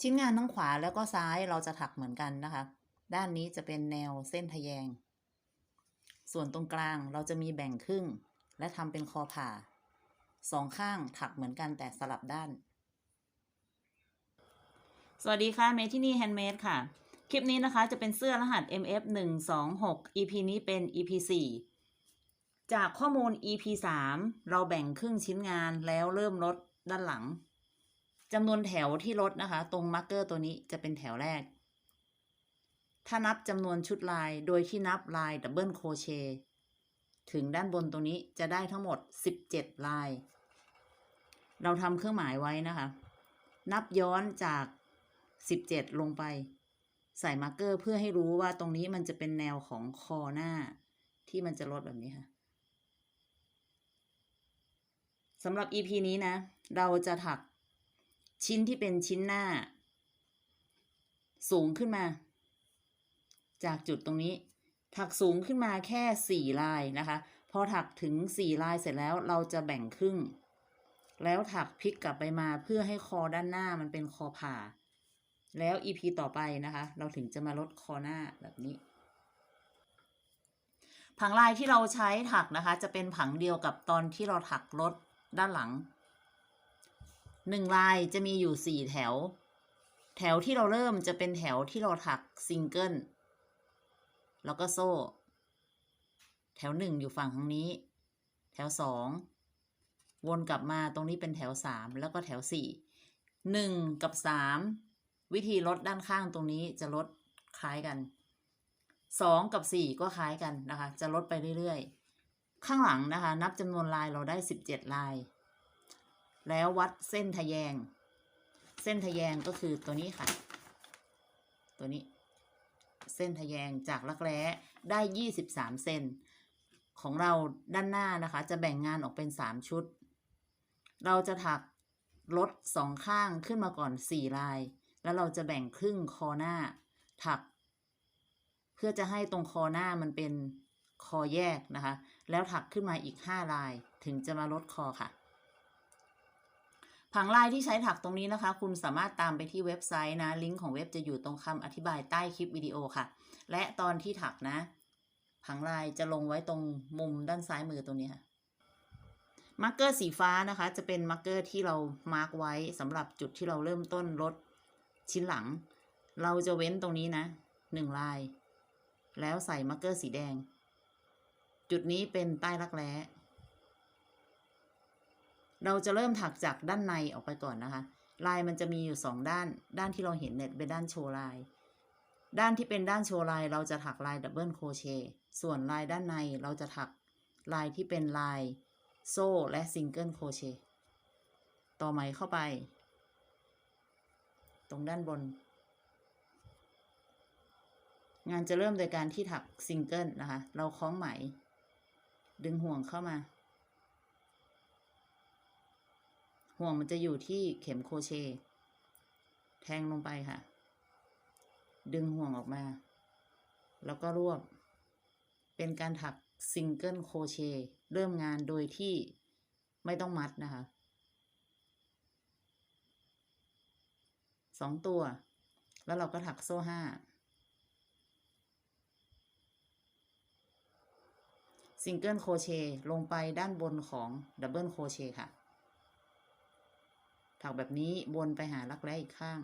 ชิ้นงานทั้งขวาแล้วก็ซ้ายเราจะถักเหมือนกันนะคะ ด้านนี้จะเป็นแนวเส้นทะแยง ส่วนตรงกลางเราจะมีแบ่งครึ่ง และทำเป็นคอผ่าสองข้างถักเหมือนกันแต่สลับด้าน สวัสดีค่ะเมที่นี่แฮนด์เมดค่ะ คลิปนี้นะคะจะเป็นเสื้อรหัส MF 1 2 6 EP นี้เป็น EP 4จากข้อมูล EP 3เราแบ่งครึ่งชิ้นงานแล้วเริ่มลดด้านหลัง จำนวนแถวที่ลดนะคะ ตรงมาร์กเกอร์ตัวนี้จะเป็นแถวแรก ถ้านับจำนวนชุดลายโดยที่นับลายดับเบิลโครเชต์ถึงด้านบนตรงนี้จะได้ทั้งหมด 17 ลาย เราทำเครื่องหมายไว้นะคะ นับย้อนจาก 17 ลงไป ใส่มาร์กเกอร์เพื่อให้รู้ว่าตรงนี้มันจะเป็นแนวของคอหน้า ที่มันจะลดแบบนี้ค่ะสำหรับ EP นี้นะ เราจะถัก ชิ้นที่เป็นชิ้นหน้า สูงขึ้นมา จากจุดตรงนี้ ถักสูงขึ้นมาแค่สี่ลายนะคะ พอถักถึงสี่ลายเสร็จแล้วเราจะแบ่งครึ่ง แล้วถักพลิกกลับไปมาเพื่อให้คอด้านหน้ามันเป็นคอผ่า แล้ว EP ต่อไปนะคะ เราถึงจะมาลดคอหน้าแบบนี้ ผังลายที่เราใช้ถักนะคะ จะเป็นผังเดียวกับตอนที่เราถักลดด้านหลัง หนึ่งลายจะมีอยู่สี่แถว แถวที่เราเริ่มจะเป็นแถวที่เราถักซิงเกิล แล้วก็โซ่ แถวหนึ่งอยู่ฝั่งทางนี้ แถวสองวนกลับมาตรงนี้เป็นแถวสามแล้วก็แถวสี่หนึ่งกับสามวิธีลดด้านข้างตรงนี้จะลดคล้ายกันสองกับสี่ก็คล้ายกันนะคะ จะลดไปเรื่อยๆ ข้างหลังนะคะ นับจำนวนลายเราได้สิบเจ็ดลาย แล้ววัดเส้นทะแยง เส้นทะแยงก็คือตัวนี้ค่ะ ตัวนี้ เส้นทะแยงจากรักแร้ได้ยี่สิบสามเซนของเราด้านหน้านะคะ จะแบ่งงานออกเป็นสามชุด เราจะถักลดสองข้างขึ้นมาก่อนสี่ลาย แล้วเราจะแบ่งครึ่งคอหน้า ถัก เพื่อจะให้ตรงคอหน้ามันเป็นคอแยกนะคะ แล้วถักขึ้นมาอีกห้าลาย ถึงจะมาลดคอค่ะ ผังลายที่ใช้ถักตรงนี้นะคะ คุณสามารถตามไปที่เว็บไซต์นะ ลิงก์ของเว็บจะอยู่ตรงคำอธิบายใต้คลิปวิดีโอค่ะ และตอนที่ถักนะ ผังลายจะลงไว้ตรงมุมด้านซ้ายมือตรงนี้ค่ะมาร์กเกอร์สีฟ้านะคะ จะเป็นมาร์กเกอร์ที่เรามาร์กไว้สำหรับจุดที่เราเริ่มต้นลดชิ้นหลัง เราจะเว้นตรงนี้นะหนึ่งลาย แล้วใส่มาร์กเกอร์สีแดง จุดนี้เป็นใต้รักแร้ เราจะเริ่มถักจากด้านในออกไปก่อนนะคะ ลายมันจะมีอยู่สองด้าน ด้านที่เราเห็นเนี่ยเป็นด้านโชว์ลาย ด้านที่เป็นด้านโชว์ลาย เราจะถักลายดับเบิลโคเชต์ส่วนลายด้านในเราจะถักลายที่เป็นลายโซ่และซิงเกิลโคเชต์ต่อไหมเข้าไป ตรงด้านบน งานจะเริ่มโดยการที่ถักซิงเกิลนะคะ เราคล้องไหม ดึงห่วงเข้ามา ห่วงมันจะอยู่ที่เข็มโครเชต์แทงลงไปค่ะ ดึงห่วงออกมา แล้วก็รวบ เป็นการถักซิงเกิลโครเชต์เริ่มงานโดยที่ไม่ต้องมัดนะคะสองตัว แล้วเราก็ถักโซ่ห้าซิงเกิลโครเชต์ลงไปด้านบนของดับเบิลโครเชต์ค่ะ ถักแบบนี้วนไปหารักแร้อีกข้าง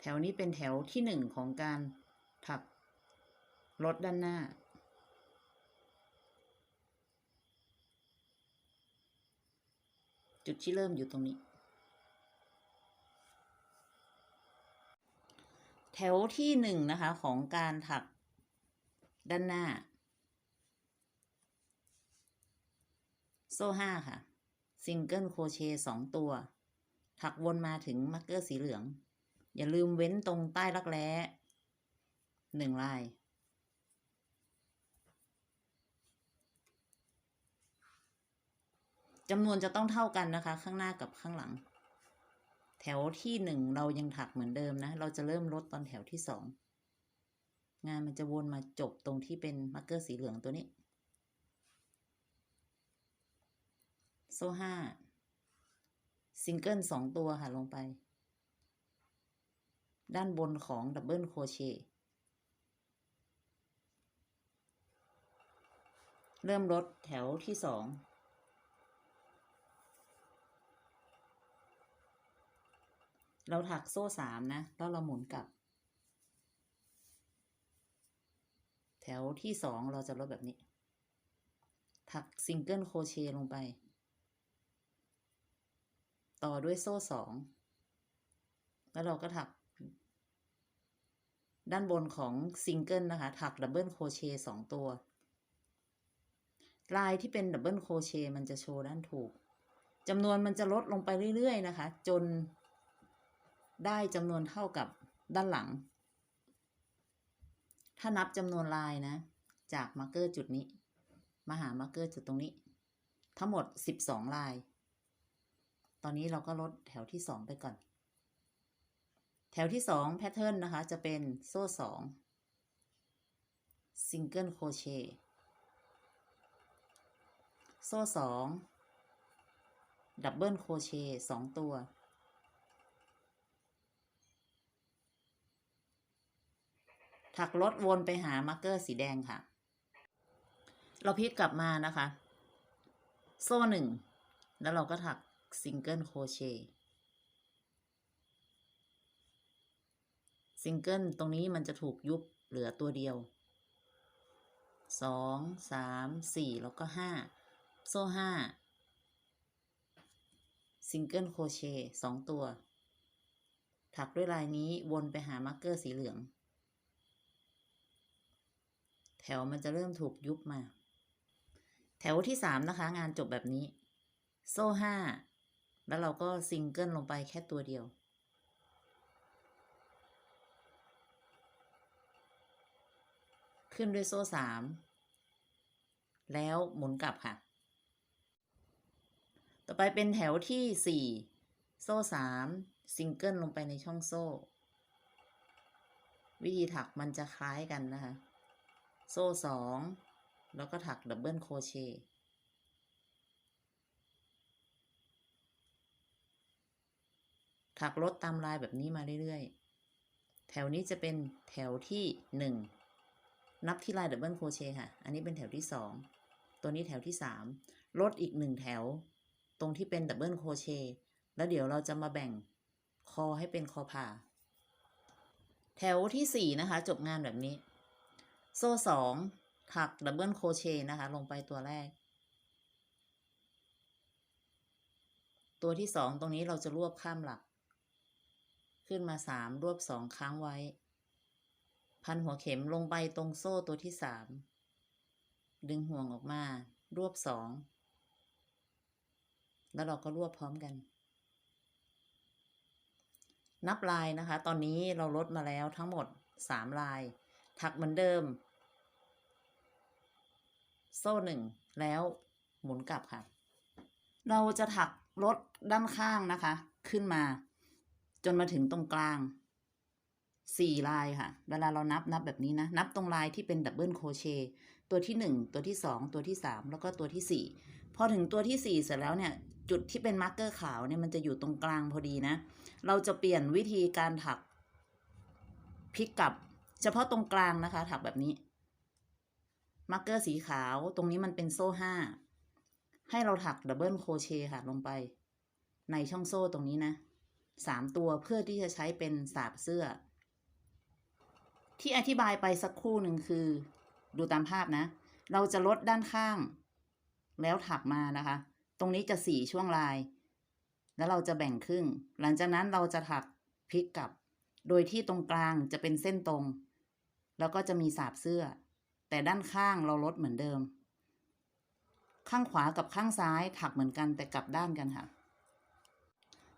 แถวนี้เป็นแถวที่หนึ่งของการถักลดด้านหน้า จุดที่เริ่มอยู่ตรงนี้ แถวที่หนึ่งนะคะของการถักด้านหน้า โซ่ห้าค่ะ ซิงเกิลโครเชต์สองตัว ถักวนมาถึงมาร์กเกอร์สีเหลือง อย่าลืมเว้นตรงใต้รักแร้หนึ่งลายจำนวนจะต้องเท่ากันนะคะ ข้างหน้ากับข้างหลัง แถวที่หนึ่งเรายังถักเหมือนเดิมนะ เราจะเริ่มลดตอนแถวที่สองงานมันจะวนมาจบตรงที่เป็นมาร์กเกอร์สีเหลืองตัวนี้ โซ่ห้าซิงเกิลสองตัวค่ะลงไป ด้านบนของดับเบิลโครเชต์เริ่มลดแถวที่สองเราถักโซ่สามนะ แล้วเราหมุนกลับ แถวที่สองเราจะลดแบบนี้ ถักซิงเกิลโครเชต์ลงไป ต่อด้วยโซ่สอง แล้วเราก็ถัก ด้านบนของซิงเกิลนะคะ ถักดับเบิลโครเชต์สองตัว ลายที่เป็นดับเบิลโครเชต์มันจะโชว์ด้านถูกจำนวนมันจะลดลงไปเรื่อยๆนะคะ จนได้จำนวนเท่ากับด้านหลัง ถ้านับจำนวนลายนะ จากมาร์เกอร์จุดนี้ มาหามาร์เกอร์จุดตรงนี้ ทั้งหมด 12 ลาย ตอนนี้เราก็ลดแถวที่ 2 ไปก่อน แถวที่ 2 แพทเทิร์นนะคะ จะเป็นโซ่2ซิงเกิลโคเชต์โซ่2ดับเบิลโคเชต์2ตัว ถักลดวนไปหามาร์กเกอร์สีแดงค่ะ เราพลิกกลับมานะคะ โซ่หนึ่งแล้วเราก็ถัก ซิงเกิลโคเชต์ซิงเกิลตรงนี้มันจะถูกยุบเหลือตัวเดียวสองสามสี่แล้วก็ห้าโซ่ห้าซิงเกิลโคเชต์สองตัว ถักด้วยลายนี้วนไปหามาร์กเกอร์สีเหลือง แถวมันจะเริ่มถูกยุบมา แถวที่สามนะคะ งานจบแบบนี้ โซ่ห้า แล้วเราก็ซิงเกิลลงไปแค่ตัวเดียว ขึ้นด้วยโซ่สามแล้วหมุนกลับค่ะ ต่อไปเป็นแถวที่สี่โซ่สามซิงเกิลลงไปในช่องโซ่ วิธีถักมันจะคล้ายกันนะคะ โซ่สองแล้วก็ถักดับเบิลโครเชต์ ถักลดตามลายแบบนี้มาเรื่อยๆ แถวนี้จะเป็นแถวที่หนึ่งนับที่ลายดับเบิลโคเชค่ะ อันนี้เป็นแถวที่สองตัวนี้แถวที่สามลดอีกหนึ่งแถว ตรงที่เป็นดับเบิลโคเชแล้วเดี๋ยวเราจะมาแบ่งคอให้เป็นคอผ่า แถวที่สี่นะคะ จบงานแบบนี้ โซ่สองถักดับเบิลโคเชนะคะ ลงไปตัวแรก ตัวที่สองตรงนี้เราจะรวบข้ามหลัก ขึ้นมาสามรวบสองครั้งไว้ พันหัวเข็มลงไปตรงโซ่ตัวที่สามดึงห่วงออกมา รวบสอง แล้วเราก็รวบพร้อมกัน นับลายนะคะ ตอนนี้เราลดมาแล้วทั้งหมดสามลาย ถักเหมือนเดิม โซ่หนึ่งแล้วหมุนกลับค่ะ เราจะถักลดด้านข้างนะคะ ขึ้นมา จนมาถึงตรงกลางสี่ลายค่ะ เวลาเรานับนับแบบนี้นะ นับตรงลายที่เป็นดับเบิลโคเชต์ตัวที่หนึ่งตัวที่สองตัวที่สามแล้วก็ตัวที่สี่พอถึงตัวที่สี่เสร็จแล้วเนี่ย จุดที่เป็นมาร์กเกอร์ขาวเนี่ยมันจะอยู่ตรงกลางพอดีนะ เราจะเปลี่ยนวิธีการถักพลิกกลับ เฉพาะตรงกลางนะคะ ถักแบบนี้มาร์กเกอร์สีขาวตรงนี้มันเป็นโซ่ห้าให้เราถักดับเบิลโคเชต์ค่ะลงไป ในช่องโซ่ตรงนี้นะ สามตัวเพื่อที่จะใช้เป็นสาบเสื้อ ที่อธิบายไปสักครู่หนึ่งคือ ดูตามภาพนะ เราจะลดด้านข้าง แล้วถักมานะคะ ตรงนี้จะสี่ช่วงลาย แล้วเราจะแบ่งครึ่ง หลังจากนั้นเราจะถักพลิกกลับ โดยที่ตรงกลางจะเป็นเส้นตรง แล้วก็จะมีสาบเสื้อ แต่ด้านข้างเราลดเหมือนเดิม ข้างขวากับข้างซ้ายถักเหมือนกันแต่กลับด้านกันค่ะ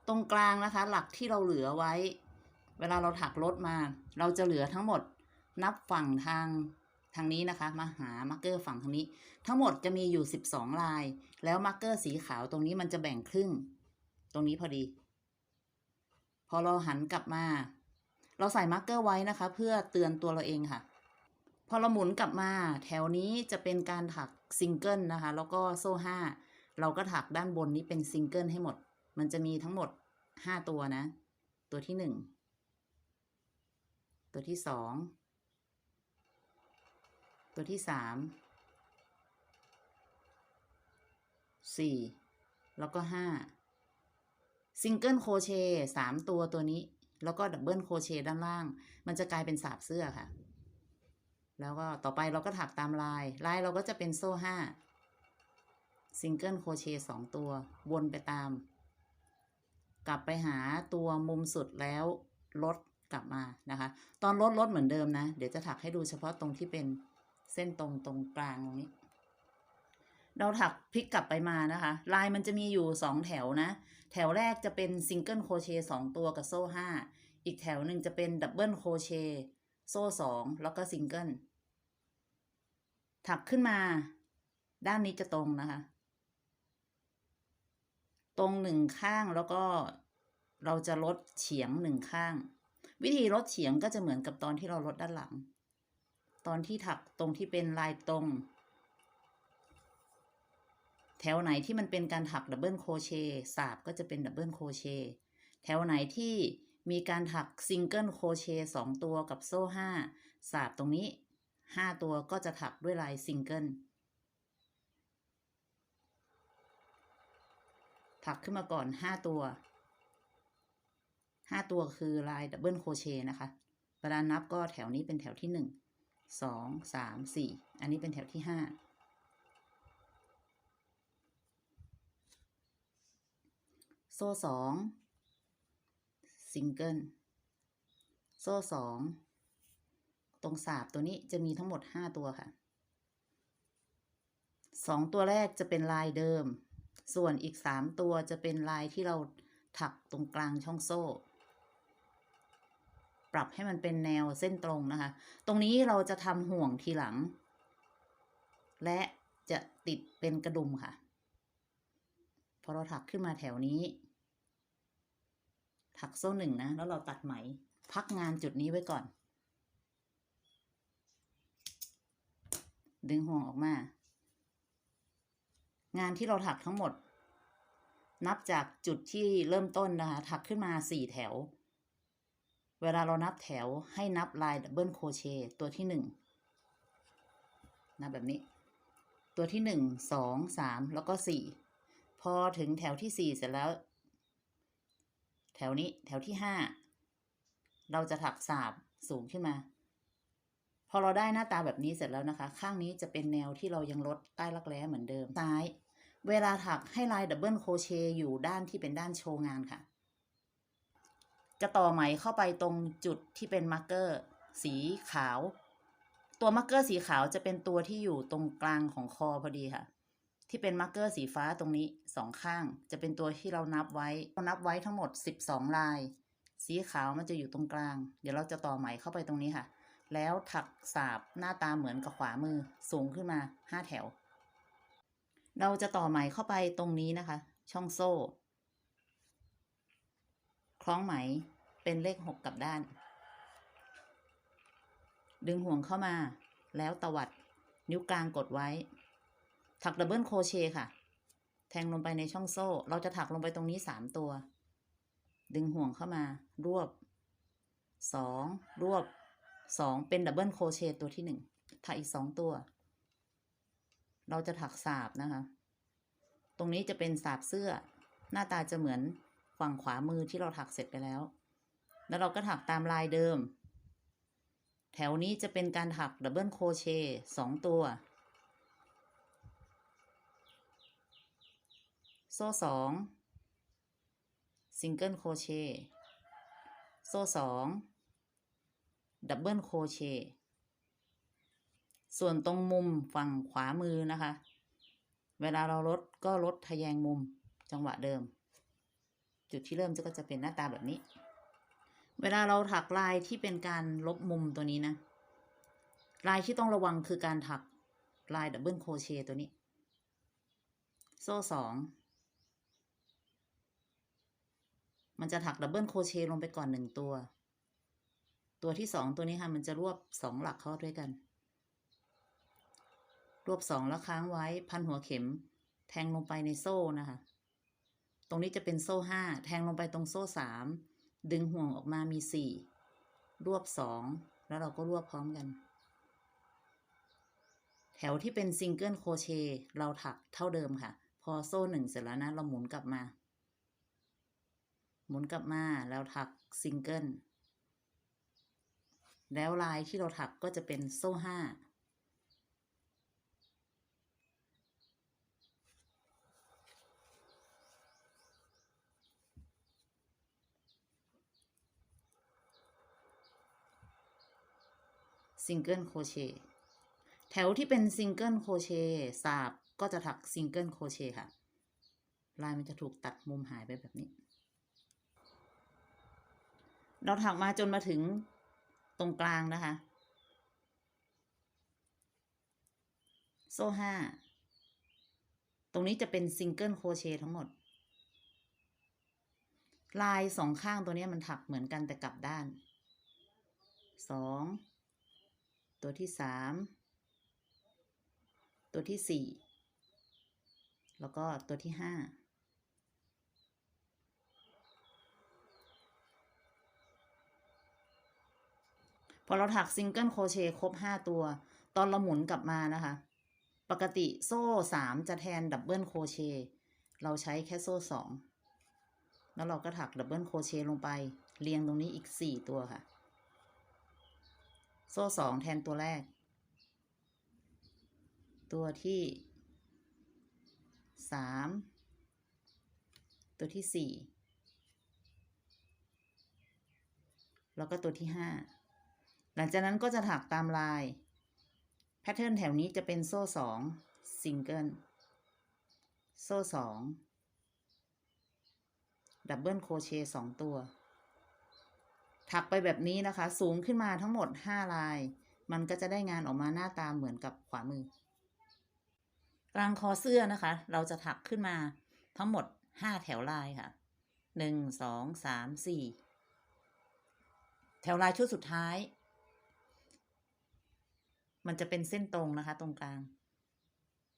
ตรงกลางนะคะ หลักที่เราเหลือไว้ เวลาเราถักลดมา เราจะเหลือทั้งหมดนับฝั่งทางทางนี้นะคะ มาหามาร์กเกอร์ฝั่งทางนี้ ทั้งหมดจะมีอยู่ 12 ลาย แล้วมาร์กเกอร์สีขาวตรงนี้มันจะแบ่งครึ่ง ตรงนี้พอดี พอเราหันกลับมา เราใส่มาร์กเกอร์ไว้นะคะ เพื่อเตือนตัวเราเองค่ะ พอเราหมุนกลับมา แถวนี้จะเป็นการถักซิงเกิลนะคะ แล้วก็โซ่ห้าเราก็ถักด้านบนนี้เป็นซิงเกิลให้หมด มันจะมีทั้งหมดห้าตัวนะ ตัวที่หนึ่ง ตัวที่สอง ตัวที่สาม สี่ แล้วก็ห้าซิงเกิลโครเชต์สามตัวตัวนี้ แล้วก็ดับเบิลโครเชต์ด้านล่าง มันจะกลายเป็นสาบเสื้อค่ะ แล้วก็ต่อไปเราก็ถักตามลาย ลายเราก็จะเป็นโซ่ห้าซิงเกิลโครเชต์สองตัว วนไปตาม กลับไปหาตัวมุมสุดแล้วลดกลับมานะคะ ตอนลดลดเหมือนเดิมนะ เดี๋ยวจะถักให้ดูเฉพาะตรงที่เป็นเส้นตรงตรงกลางตรงนี้ เราถักพลิกกลับไปมานะคะ ลายมันจะมีอยู่สองแถวนะ แถวแรกจะเป็นซิงเกิลโครเชต์สองตัวกับโซ่ห้าอีกแถวหนึ่งจะเป็นดับเบิลโครเชต์โซ่สองแล้วก็ซิงเกิลถักขึ้นมา ด้านนี้จะตรงนะคะ ตรงหนึ่งข้างแล้วก็เราจะลดเฉียงหนึ่งข้าง วิธีลดเฉียงก็จะเหมือนกับตอนที่เราลดด้านหลัง ตอนที่ถักตรงที่เป็นลายตรง แถวไหนที่มันเป็นการถักดับเบิลโคเชต์สาบก็จะเป็นดับเบิลโคเชต์แถวไหนที่มีการถักซิงเกิลโคเชต์สองตัวกับโซ่ห้าสาบตรงนี้ห้าตัวก็จะถักด้วยลายซิงเกิล ถักขึ้นมาก่อนห้าตัวห้าตัวคือลายดับเบิลโคเชนะคะ เวลานับก็แถวนี้เป็นแถวที่หนึ่งสองสามสี่อันนี้เป็นแถวที่ห้าโซ่สองซิงเกิลโซ่สองตรงสาบตัวนี้จะมีทั้งหมดห้าตัวค่ะสองตัวแรกจะเป็นลายเดิม ส่วนอีกสามตัวจะเป็นลายที่เราถักตรงกลางช่องโซ่ ปรับให้มันเป็นแนวเส้นตรงนะคะ ตรงนี้เราจะทำห่วงทีหลัง และจะติดเป็นกระดุมค่ะ พอเราถักขึ้นมาแถวนี้ ถักโซ่หนึ่งนะ แล้วเราตัดไหม พักงานจุดนี้ไว้ก่อน ดึงห่วงออกมา งานที่เราถักทั้งหมด นับจากจุดที่เริ่มต้นนะคะ ถักขึ้นมาสี่แถว เวลาเรานับแถวให้นับลายดับเบิลโคเชตตัวที่หนึ่งนับแบบนี้ ตัวที่หนึ่งสองสามแล้วก็สี่พอถึงแถวที่สี่เสร็จแล้ว แถวนี้แถวที่ห้าเราจะถักสาบสูงขึ้นมา พอเราได้หน้าตาแบบนี้เสร็จแล้วนะคะ ข้างนี้จะเป็นแนวที่เรายังลดใต้รักแร้เหมือนเดิมซ้าย เวลาถักให้ลายดับเบิลโคเชต์อยู่ด้านที่เป็นด้านโชว์งานค่ะ จะต่อไหมเข้าไปตรงจุดที่เป็นมาร์กเกอร์สีขาว ตัวมาร์กเกอร์สีขาวจะเป็นตัวที่อยู่ตรงกลางของคอพอดีค่ะ ที่เป็นมาร์กเกอร์สีฟ้าตรงนี้สองข้าง จะเป็นตัวที่เรานับไว้เรานับไว้ทั้งหมด 12 ลาย สีขาวมันจะอยู่ตรงกลาง เดี๋ยวเราจะต่อไหมเข้าไปตรงนี้ค่ะ แล้วถักสาบหน้าตาเหมือนกับขวามือสูงขึ้นมาห้าแถว เราจะต่อไหมเข้าไปตรงนี้นะคะ ช่องโซ่ คล้องไหมเป็นเลขหกกับด้าน ดึงห่วงเข้ามา แล้วตวัดนิ้วกลางกดไว้ ถักดับเบิลโครเชต์ค่ะ แทงลงไปในช่องโซ่ เราจะถักลงไปตรงนี้สามตัว ดึงห่วงเข้ามา รวบสองรวบสองเป็นดับเบิลโครเชต์ตัวที่หนึ่งถักอีกสองตัว เราจะถักสาบนะคะ ตรงนี้จะเป็นสาบเสื้อ หน้าตาจะเหมือนฝั่งขวามือที่เราถักเสร็จไปแล้ว แล้วเราก็ถักตามลายเดิม แถวนี้จะเป็นการถักดับเบิลโคเชต์สองตัว โซ่สองซิงเกิลโคเชต์โซ่สองดับเบิลโคเชต์ ส่วนตรงมุมฝั่งขวามือนะคะ เวลาเราลดก็ลดทะแยงมุมจังหวะเดิม จุดที่เริ่มก็จะเป็นหน้าตาแบบนี้ เวลาเราถักลายที่เป็นการลบมุมตัวนี้นะ ลายที่ต้องระวังคือการถักลายดับเบิลโคเชตัวนี้ โซ่สองมันจะถักดับเบิลโคเชลงไปก่อนหนึ่งตัว ตัวที่สองตัวนี้ค่ะมันจะรวบสองหลักเข้าด้วยกัน รวบสองแล้วค้างไว้พันหัวเข็ม แทงลงไปในโซ่นะคะ ตรงนี้จะเป็นโซ่ห้าแทงลงไปตรงโซ่สามดึงห่วงออกมามีสี่รวบสองแล้วเราก็รวบพร้อมกัน แถวที่เป็นซิงเกิลโคเชเราถักเท่าเดิมค่ะ พอโซ่หนึ่งเสร็จแล้วนะ เราหมุนกลับมา หมุนกลับมาแล้วถักซิงเกิลแล้วลายที่เราถักก็จะเป็นโซ่ห้า ซิงเกิลโครเชต์แถวที่เป็นซิงเกิลโครเชต์สาบก็จะถักซิงเกิลโครเชต์ค่ะ ลายมันจะถูกตัดมุมหายไปแบบนี้ เราถักมาจนมาถึงตรงกลางนะคะ โซ่ห้าตรงนี้จะเป็นซิงเกิลโครเชต์ทั้งหมด ลายสองข้างตัวนี้มันถักเหมือนกันแต่กลับด้านสอง ตัวที่สามตัวที่สี่แล้วก็ตัวที่ห้าพอเราถักซิงเกิลโครเชต์ครบห้าตัว ตอนเราหมุนกลับมานะคะ ปกติโซ่สามจะแทนดับเบิลโครเชต์เราใช้แค่โซ่สองแล้วเราก็ถักดับเบิลโครเชต์ลงไป เรียงตรงนี้อีกสี่ตัวค่ะ โซ่สองแทนตัวแรก ตัวที่สามตัวที่สี่แล้วก็ตัวที่ห้าหลังจากนั้นก็จะถักตามลาย แพทเทิร์นแถวนี้จะเป็นโซ่สองซิงเกิลโซ่สองดับเบิลโคเชต์สองตัว ถักไปแบบนี้นะคะ สูงขึ้นมาทั้งหมด 5 ลาย มันก็จะได้งานออกมาหน้าตาเหมือนกับขวามือ กลางคอเสื้อนะคะ เราจะถักขึ้นมาทั้งหมด 5 แถวลายค่ะ 1 2 3 4 แถวลายชุดสุดท้าย มันจะเป็นเส้นตรงนะคะ ตรงกลาง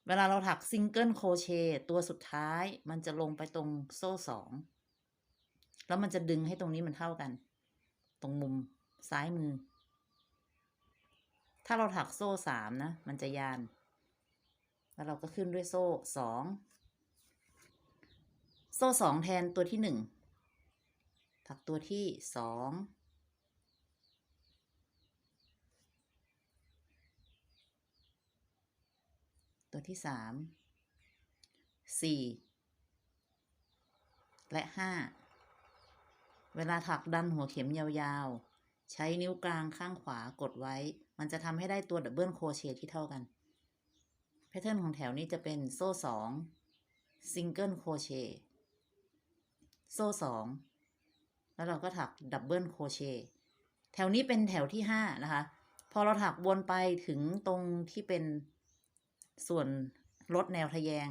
เวลาเราถักซิงเกิลโครเชต์ตัวสุดท้าย มันจะลงไปตรงโซ่สอง แล้วมันจะดึงให้ตรงนี้มันเท่ากัน ตรงมุมซ้ายมือ ถ้าเราถักโซ่สามนะ มันจะยาน แล้วเราก็ขึ้นด้วยโซ่สอง โซ่สองแทนตัวที่หนึ่ง ถักตัวที่สองตัวที่สามสี่และห้า เวลาถักดันหัวเข็มยาวๆ ใช้นิ้วกลางข้างขวากดไว้ มันจะทำให้ได้ตัวดับเบิลโครเชต์ที่เท่ากัน แพทเทิร์นของแถวนี้จะเป็นโซ่สองซิงเกิลโครเชต์โซ่สองแล้วเราก็ถักดับเบิลโครเชต์แถวนี้เป็นแถวที่ห้านะคะ พอเราถักวนไปถึงตรงที่เป็นส่วนลดแนวทะแยง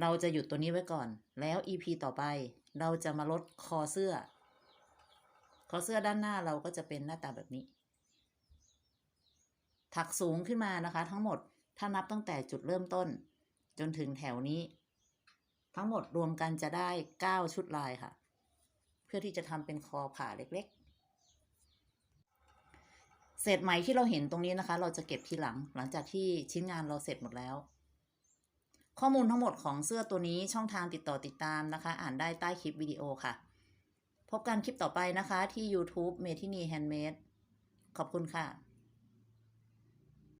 เราจะหยุดตัวนี้ไว้ก่อน แล้ว EP ต่อไป เราจะมาลดคอเสื้อ คอเสื้อด้านหน้าเราก็จะเป็นหน้าตาแบบนี้ ถักสูงขึ้นมานะคะ ทั้งหมดถ้านับตั้งแต่จุดเริ่มต้น จนถึงแถวนี้ ทั้งหมดรวมกันจะได้ 9 ชุดลายค่ะ เพื่อที่จะทำเป็นคอผ่าเล็กๆ เศษไหมที่เราเห็นตรงนี้นะคะ เราจะเก็บทีหลัง หลังจากที่ชิ้นงานเราเสร็จหมดแล้ว ข้อมูลทั้งหมดของเสื้อตัวนี้ช่องทางติดต่อติดตามนะคะ อ่านได้ใต้คลิปวิดีโอค่ะ พบกันคลิปต่อไปนะคะที่ YouTube เมทินีแฮนด์เมดขอบคุณค่ะ